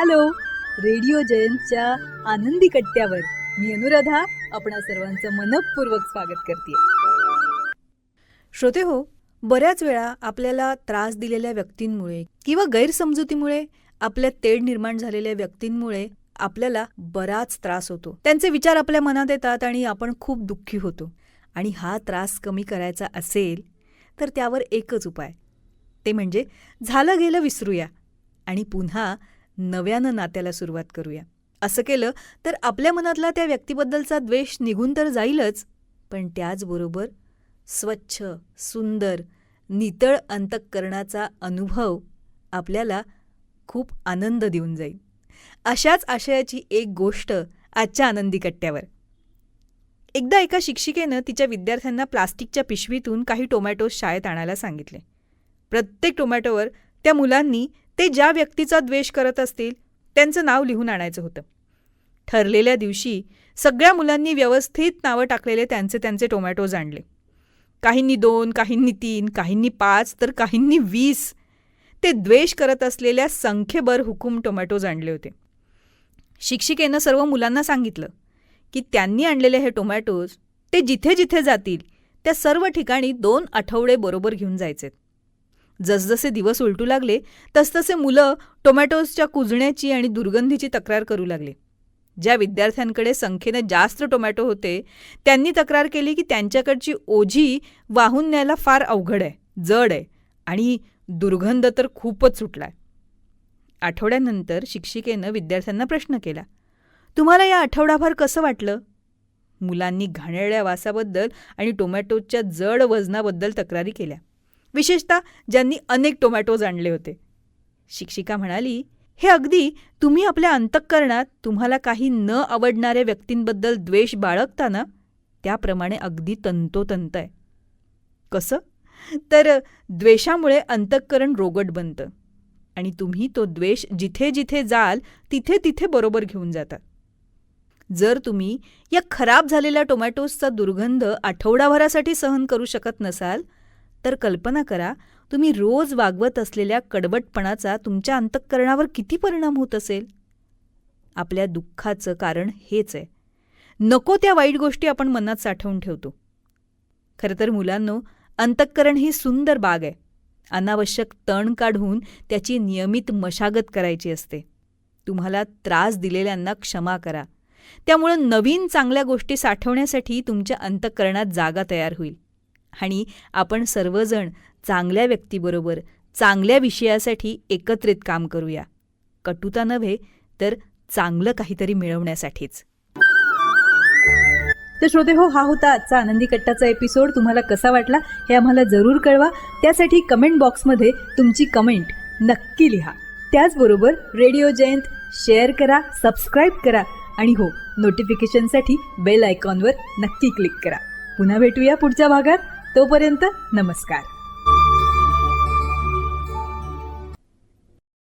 Hello radio जयंतच्या आनंदी कट्ट्यावर मी अनुराधा आपणा सर्वांचं मनपूर्वक स्वागत करते श्रोते हो बऱ्याच वेळा आपल्याला त्रास दिलेल्या व्यक्तींमुळे किंवा गैरसमजुतीमुळे आपल्या तेढ निर्माण झालेल्या व्यक्तींमुळे आपल्याला बराच त्रास होतो. त्यांचे विचार आपल्या मनात येतात आणि आपण खूप दुःखी होतो. आणि हा त्रास कमी करायचा असेल तर त्यावर एकच उपाय. ते म्हणजे झालं गेलं विसरूया. आणि पुन्हा नव्यानं नात्याला सुरुवात करूया. असं केलं तर आपल्या मनातला त्या व्यक्तीबद्दलचा द्वेष निघून तर जाईलच पण त्याचबरोबर स्वच्छ सुंदर नितळ अंतःकरणाचा अनुभव आपल्याला खूप आनंद देऊन जाईल. अशाच आशयाची एक गोष्ट आजच्या आनंदी कट्ट्यावर. एकदा एका शिक्षिकेनं तिच्या विद्यार्थ्यांना प्लास्टिकच्या पिशवीतून काही टोमॅटो शाळेत आणायला सांगितले. प्रत्येक टोमॅटोवर त्या मुलांनी ते ज्या व्यक्तीचा द्वेष करत असतील त्यांचं नाव लिहून आणायचं होतं. ठरलेल्या दिवशी सगळ्या मुलांनी व्यवस्थित नावं टाकलेले त्यांचे त्यांचे टोमॅटोज आणले. काहींनी दोन काहींनी तीन काहींनी पाच तर काहींनी वीस. ते द्वेष करत असलेल्या संख्येभर हुकूम टोमॅटोज आणले होते. शिक्षिकेनं सर्व मुलांना सांगितलं की त्यांनी आणलेले हे टोमॅटोज ते जिथे जिथे जातील त्या सर्व ठिकाणी दोन आठवडे बरोबर घेऊन जायचेत. जसजसे दिवस उलटू लागले तसतसे मुलं टोमॅटोजच्या कुजण्याची आणि दुर्गंधीची तक्रार करू लागली. ज्या विद्यार्थ्यांकडे संख्येने जास्त टोमॅटो होते त्यांनी तक्रार केली की त्यांच्याकडची ओझी वाहून न्यायला फार अवघड आहे जड आहे आणि दुर्गंध तर खूपच सुटलाय. आठवड्यानंतर शिक्षिकेनं विद्यार्थ्यांना प्रश्न केला तुम्हाला या आठवडाभर कसं वाटलं? मुलांनी घाणेळ्या वासाबद्दल आणि टोमॅटोच्या जड वजनाबद्दल तक्रारी केल्या. विशेषतः ज्यांनी अनेक टोमॅटोज आणले होते. शिक्षिका म्हणाली हे अगदी तुम्ही आपल्या अंतःकरणात तुम्हाला काही न आवडणाऱ्या व्यक्तींबद्दल द्वेष बाळगता ना? त्याप्रमाणे अगदी तंतोतंत आहे. कसं? तर द्वेषामुळे अंतःकरण रोगट बनतं आणि तुम्ही तो द्वेष जिथे जिथे जाल तिथे तिथे बरोबर घेऊन जातात जर तुम्ही या खराब झालेल्या टोमॅटोजचा दुर्गंध आठवडाभरासाठी सहन करू शकत नसाल तर कल्पना करा तुम्ही रोज वागवत असलेल्या कडवटपणाचा तुमच्या अंतःकरणावर किती परिणाम होत असेल? आपल्या दुःखाचं कारण हेच आहे. नको त्या वाईट गोष्टी आपण मनात साठवून ठेवतो. खरं तर मुलांनो अंतःकरण ही सुंदर बाग आहे. अनावश्यक तण काढून त्याची नियमित मशागत करायची असते. तुम्हाला त्रास दिलेल्यांना क्षमा करा. त्यामुळं नवीन चांगल्या गोष्टी साठवण्यासाठी तुमच्या अंतःकरणात जागा तयार होईल. आणि आपण सर्वजण चांगल्या व्यक्तीबरोबर चांगल्या विषयासाठी एकत्रित काम करूया. कटुता नव्हे तर चांगलं काहीतरी मिळवण्यासाठीच. तर श्रोते हो हा होता आजचा आनंदी कट्टाचा एपिसोड. तुम्हाला कसा वाटला हे आम्हाला जरूर कळवा. त्यासाठी कमेंट बॉक्समध्ये तुमची कमेंट नक्की लिहा. त्याचबरोबर रेडिओ जयंत शेअर करा सबस्क्राईब करा आणि हो नोटिफिकेशनसाठी बेल आयकॉनवर नक्की क्लिक करा. पुन्हा भेटूया पुढच्या भागात. तोपर्यंत नमस्कार.